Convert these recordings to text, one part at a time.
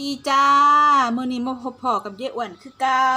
ดีจ้ามื้อนี้มาพบพอกับเย้อ้วนคือเก่า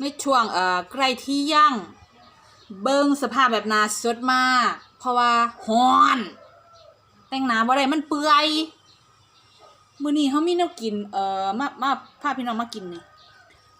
ในช่วงเอ่อใกล้ที่ย่างเบิ่งสภาพแบบนาสดมาก เพราะว่าฮ้อน แต่งหน้าบ่ได้มันเปื่อยมื้อนี้เฮามีแนวกินเอ่อมามาพาพี่น้องมากินนี่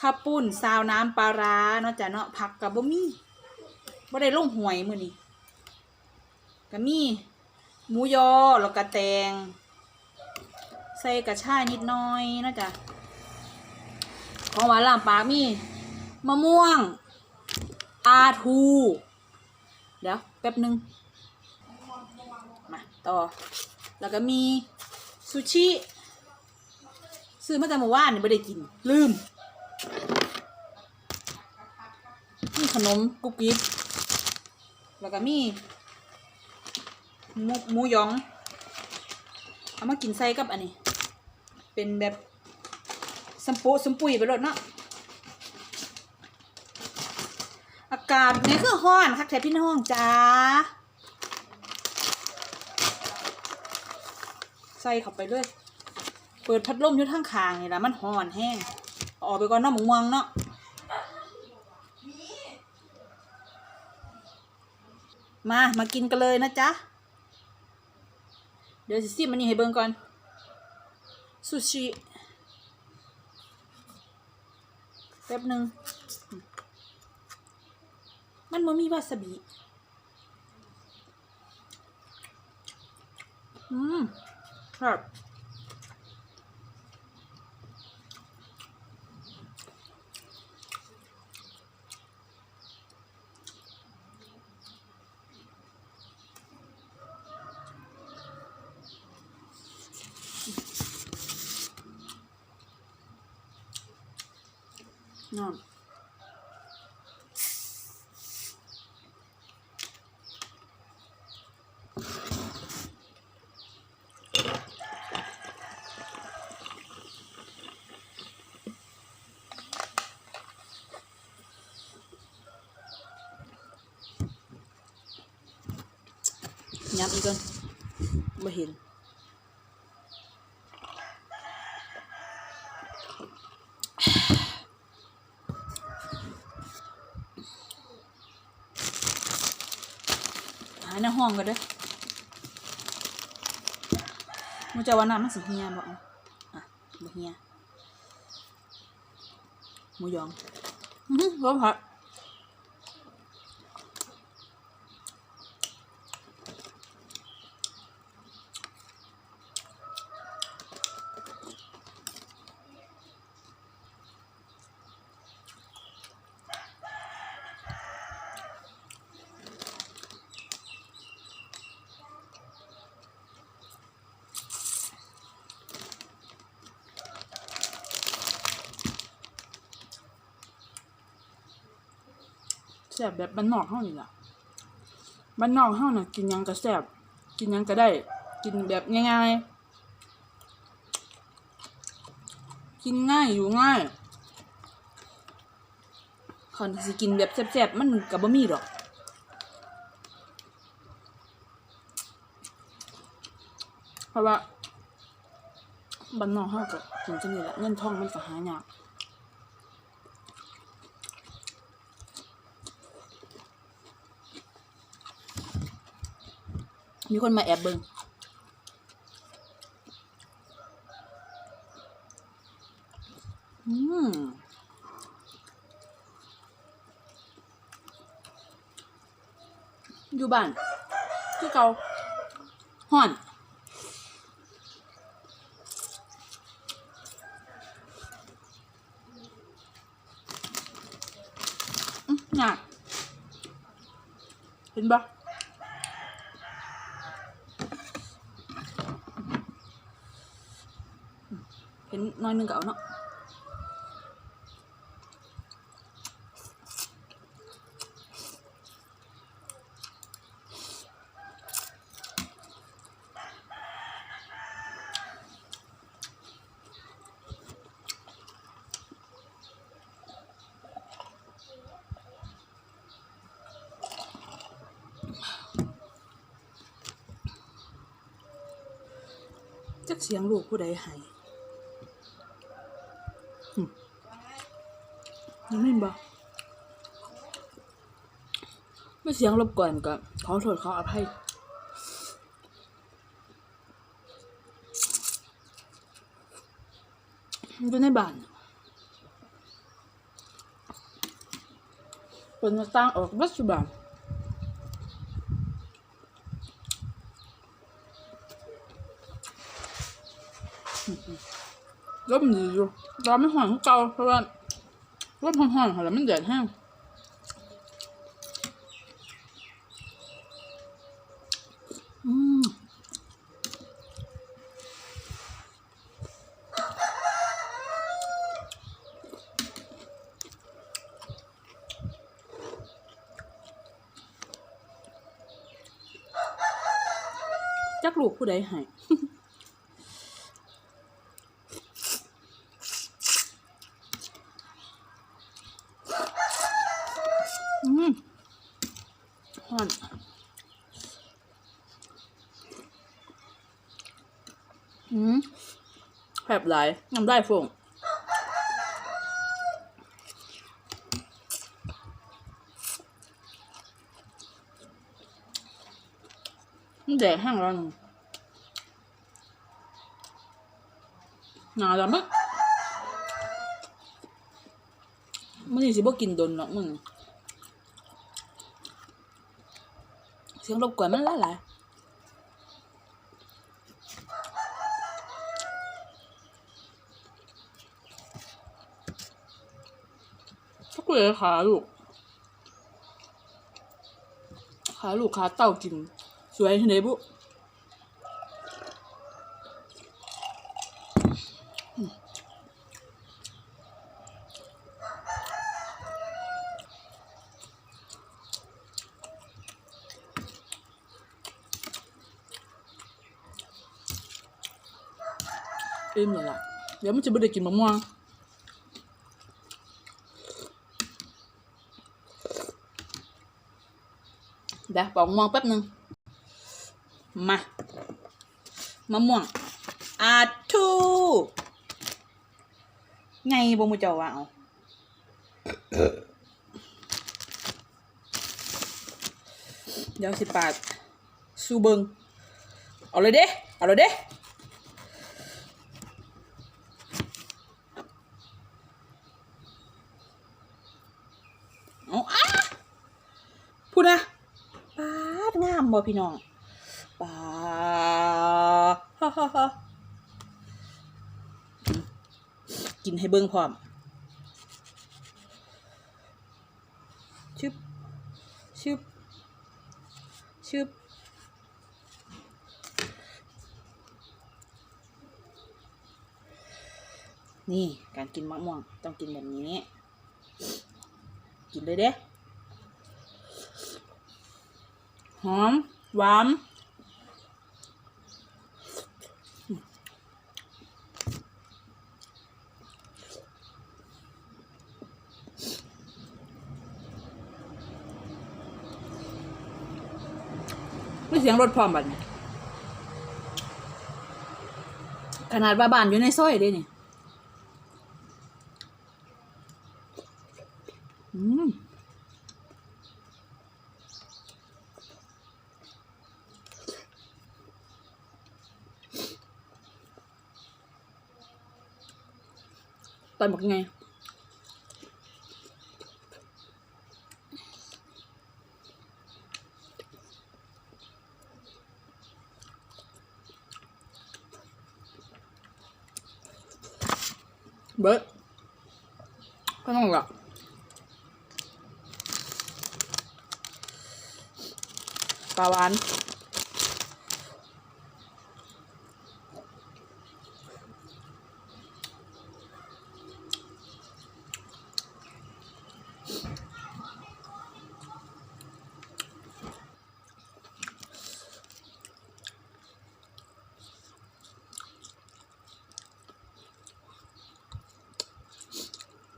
ข้าวปุ้นซาวน้ำปลาร้าเนาะจ้ะเนาะผักก็บ่มีบ่ได้ลงหวยมื้อนี้ก็มีหมูยอแล้วก็แตง ส่กระชายนิดหน่อยนะจ๊ะของหวานลามปากมีมะม่วงอาทู เดี๋ยว แป๊บหนึงมาต่อ แล้วก็มีซูชิ ซื้อมาแต่เมื่อวานี่ไม่ได้กิน ลืมมีขนมกุ๊กกิ๊บแล้วก็มีหมูหมูยอง เอามากินใส่กับอันนี้ เป็นแบบสัมปุสัมปุยไปรดเนาะอากาศเนี่ยคือห้อนคักแท้พี่น้องจ้าใส่เข้าไปเลยเปิดพัดลมอยู่ทั้งคางนี่ละมันห้อนแห้งออกไปก่อนเนาะหมูม่งเนาะมา มากินกันเลยนะจ๊ะ เดี๋ยวสิซิมันนี้ให้เบิ่งก่อน ซูชิแป๊บหนึ่ง มันมันมีวาซาบิ อืม ครับ น้ำย้ำอีก ก่อนบ่เห็นหายในห้องกันเด้อมูจะว่าน้ำมันสิเฮียบ่อาอะบ่เฮียหมูยองอือหือบ่ผัด แซ่บแบบบ้านนอกเฮานี่ล่ะบ้านนอกเฮาน่ะ กินหยังก็แซ่บกินหยังก็ได้ กินแบบง่ายๆ กินง่ายอยู่ง่ายคันสิกินแบบแซ่บๆมันก็บ่มีดอกเพราะว่าบ้านนอกเฮาก็กินจังนี้แหละเงินทองมันก็หายาก มีคนมาแอบเบิงอืมอยู่บ้าน คือเกาห่อนอืมยากเห็นปะ ห็นน้อยนึงก็เอาเนาะจักเสียงลูกผู้ใดให้ อืม ยังไม่บอกไม่เสียงรบกวนก็ขอโทษขออภัยอยู่ในบ้านเป็นมาตั้งออกบัสบานลมดีอยู่ตอนไม่ห่อนของเก่าเพราะว่า ลมห่อนๆค่ะแล้วมันแดดแห้งอืมจักลูกผู้ใดให้ อืมห่อน อืมแผบหลน้ำได้ฟงมันแดดแห้งแล้วหนี่หนาแล้วมั้งมันนี่สิบ่กินดนเนาะมึงเสียงรบกวนมันหลาย หลยขาลูกขาลูกขาเต่ากิน สวยที่ไหนบุอิ่มแล้วล่ะเดี๋ยวมันจะไม่ได้กินมะม่วง ดี๋ยวปอกมะม่วงแป๊บหนึงมามะม่วงอาทูไงบ่มูเจ้าว่าเอาเดี๋ยวสิปาดสูเบิงเอาเลยเด้ เอาเลยเด้ เอาอ้าพูดนะปาดงาม บ่พี่น้องปาฮ่าฮ่าฮ่ากินให้เบิ่งพร้อมชึบชึบชึบนี่การกินมะม่วงต้องกินแบบนี้ กินเลยเด้ หอม หวานไม่เสียงรถพร้อมบัดนี้ขนาดว่าบ้านอยู่ในซอยเด้นี่ อืม ตอนบอกยังไงเบิร์ดก็ต้องหรอกปลาหวาน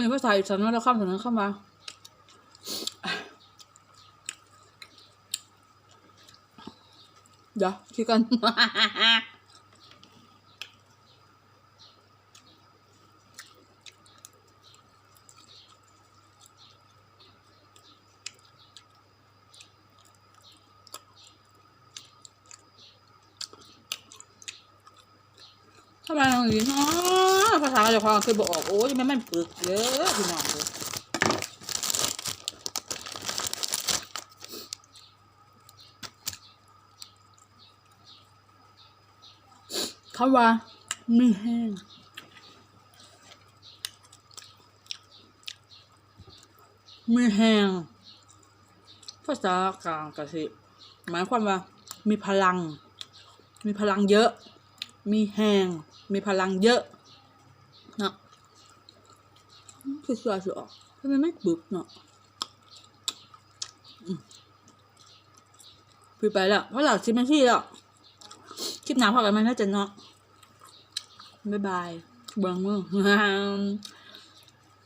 มีภาษาอีสานว่าเราข้ามถนนเข้ามาเดี๋ยวคิดกันทำไมเรงอยู่างนี้ะภาษาเจ้าของคือบอกออกโอ้ยมันมันปึกเยอะพี่น้องเลยเขาว่าไม่แห้งมีแหงภาษากลางกสิหมายความว่า มีพลัง มีพลังเยอะ มีแหงมีพลังเยอะ เนาะคือสวยสุดออกทำไมไม่บึกเนาะอืมพี่ไปแล้วเพราะเราชิมทีแล้วคลิปหน้าพอกันไหมน่าจะเนาะบ๊ายบายบางมือ